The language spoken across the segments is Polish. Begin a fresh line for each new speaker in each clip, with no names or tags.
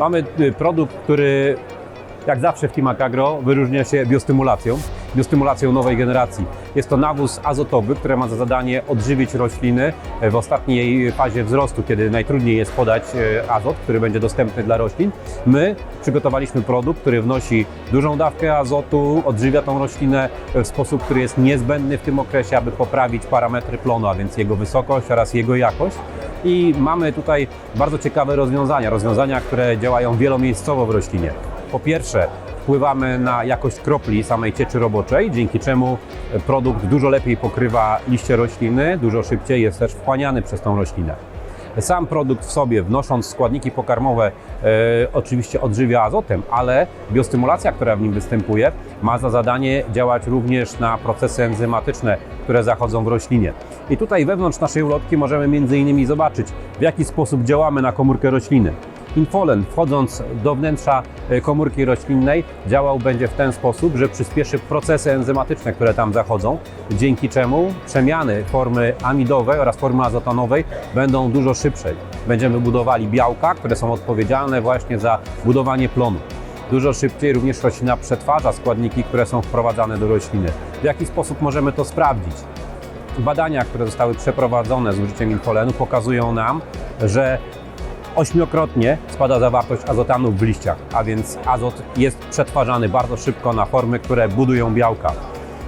Mamy y, produkt, który jak zawsze w Timac Agro wyróżnia się biostymulacją, biostymulacją nowej generacji. Jest to nawóz azotowy, który ma za zadanie odżywić rośliny w ostatniej fazie wzrostu, kiedy najtrudniej jest podać e, azot, który będzie dostępny dla roślin. My przygotowaliśmy produkt, który wnosi dużą dawkę azotu, odżywia tą roślinę w sposób, który jest niezbędny w tym okresie, aby poprawić parametry plonu, a więc jego wysokość oraz jego jakość. I mamy tutaj bardzo ciekawe rozwiązania, rozwiązania, które działają wielomiejscowo w roślinie. Po pierwsze, wpływamy na jakość kropli samej cieczy roboczej, dzięki czemu produkt dużo lepiej pokrywa liście rośliny, dużo szybciej jest też wchłaniany przez tą roślinę. Sam produkt w sobie, wnosząc składniki pokarmowe, e, oczywiście odżywia azotem, ale biostymulacja, która w nim występuje, ma za zadanie działać również na procesy enzymatyczne, które zachodzą w roślinie. I tutaj wewnątrz naszej ulotki możemy między innymi zobaczyć, w jaki sposób działamy na komórkę rośliny. Infolen, wchodząc do wnętrza e, komórki roślinnej, działał będzie w ten sposób, że przyspieszy procesy enzymatyczne, które tam zachodzą, dzięki czemu przemiany formy amidowej oraz formy azotanowej będą dużo szybsze. Będziemy budowali białka, które są odpowiedzialne właśnie za budowanie plonu. Dużo szybciej również roślina przetwarza składniki, które są wprowadzane do rośliny. W jaki sposób możemy to sprawdzić? Badania, które zostały przeprowadzone z użyciem infolenu, pokazują nam, że ośmiokrotnie spada zawartość azotanów w liściach, a więc azot jest przetwarzany bardzo szybko na formy, które budują białka.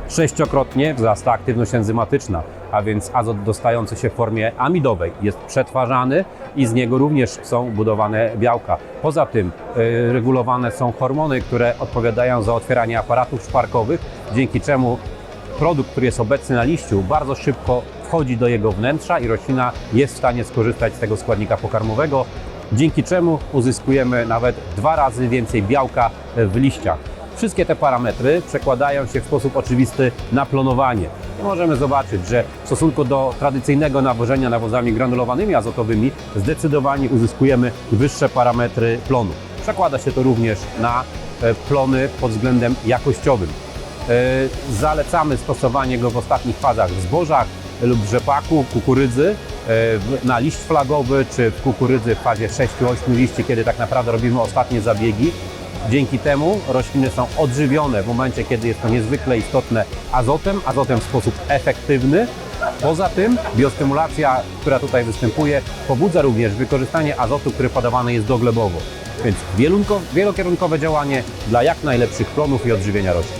Sześciokrotnie wzrasta aktywność enzymatyczna, a więc azot dostający się w formie amidowej jest przetwarzany i z niego również są budowane białka. Poza tym y, regulowane są hormony, które odpowiadają za otwieranie aparatów szparkowych, dzięki czemu produkt, który jest obecny na liściu, bardzo szybko wchodzi do jego wnętrza i roślina jest w stanie skorzystać z tego składnika pokarmowego, dzięki czemu uzyskujemy nawet dwa razy więcej białka w liściach. Wszystkie te parametry przekładają się w sposób oczywisty na plonowanie. I możemy zobaczyć, że w stosunku do tradycyjnego nawożenia nawozami granulowanymi azotowymi zdecydowanie uzyskujemy wyższe parametry plonu. Przekłada się to również na e, plony pod względem jakościowym. E, Zalecamy stosowanie go w ostatnich fazach w zbożach lub rzepaku, kukurydzy, e, na liść flagowy czy w kukurydzy w fazie 6-8 liści, kiedy tak naprawdę robimy ostatnie zabiegi. Dzięki temu rośliny są odżywione w momencie, kiedy jest to niezwykle istotne azotem, azotem w sposób efektywny. Poza tym biostymulacja, która tutaj występuje, pobudza również wykorzystanie azotu, który podawany jest doglebowo. Więc wielokierunkowe działanie dla jak najlepszych plonów i odżywienia roślin.